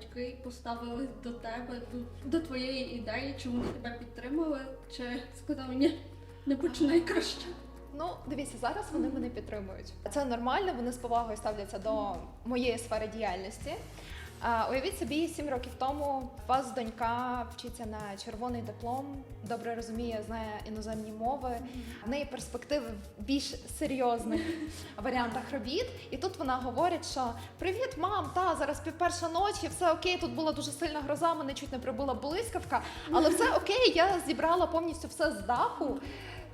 батьки поставили до тебе, до, до твоєї ідеї, чи вони тебе підтримали, чи сказали ні, не починай краще. Ну, дивіться, зараз вони мене підтримують. Це нормально, вони з повагою ставляться до моєї сфери діяльності. А, уявіть собі, сім років тому вас донька вчиться на червоний диплом, добре розуміє, знає іноземні мови. В неї перспективи в більш серйозних варіантах робіт. І тут вона говорить, що привіт, мам, та зараз перша ночі, все окей. Тут була дуже сильна гроза, мене чуть не прибула блискавка, але все окей, я зібрала повністю все з даху.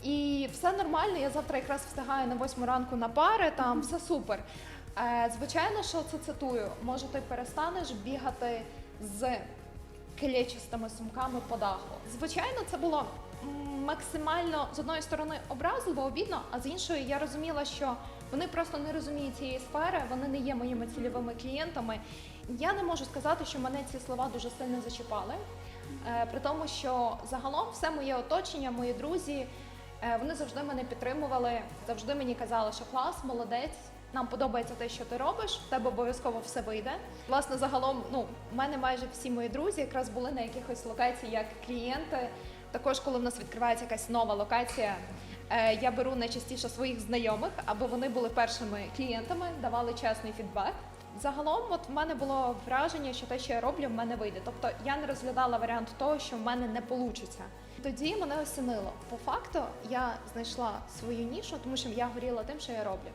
І все нормально, я завтра якраз встигаю на восьму ранку на пари, там все супер. Е, звичайно, що це цитую, може ти перестанеш бігати з клечистими сумками по даху. Звичайно, це було максимально з одної сторони образливо, обідно, а з іншої я розуміла, що вони просто не розуміють цієї сфери, вони не є моїми цільовими клієнтами. Я не можу сказати, що мене ці слова дуже сильно зачіпали. Е, При тому, що загалом все моє оточення, мої друзі, е, вони завжди мене підтримували, завжди мені казали, що клас, молодець. Нам подобається те, що ти робиш, в тебе обов'язково все вийде. Власне, загалом, ну, в мене майже всі мої друзі якраз були на якихось локаціях як клієнти. Також, коли в нас відкривається якась нова локація, е, я беру найчастіше своїх знайомих, аби вони були першими клієнтами, давали чесний фідбек. Загалом, от в мене було враження, що те, що я роблю, в мене вийде. Тобто я не розглядала варіант того, що в мене не вийде. Тоді мене осінило. По факту я знайшла свою нішу, тому що я горіла тим, що я роблю.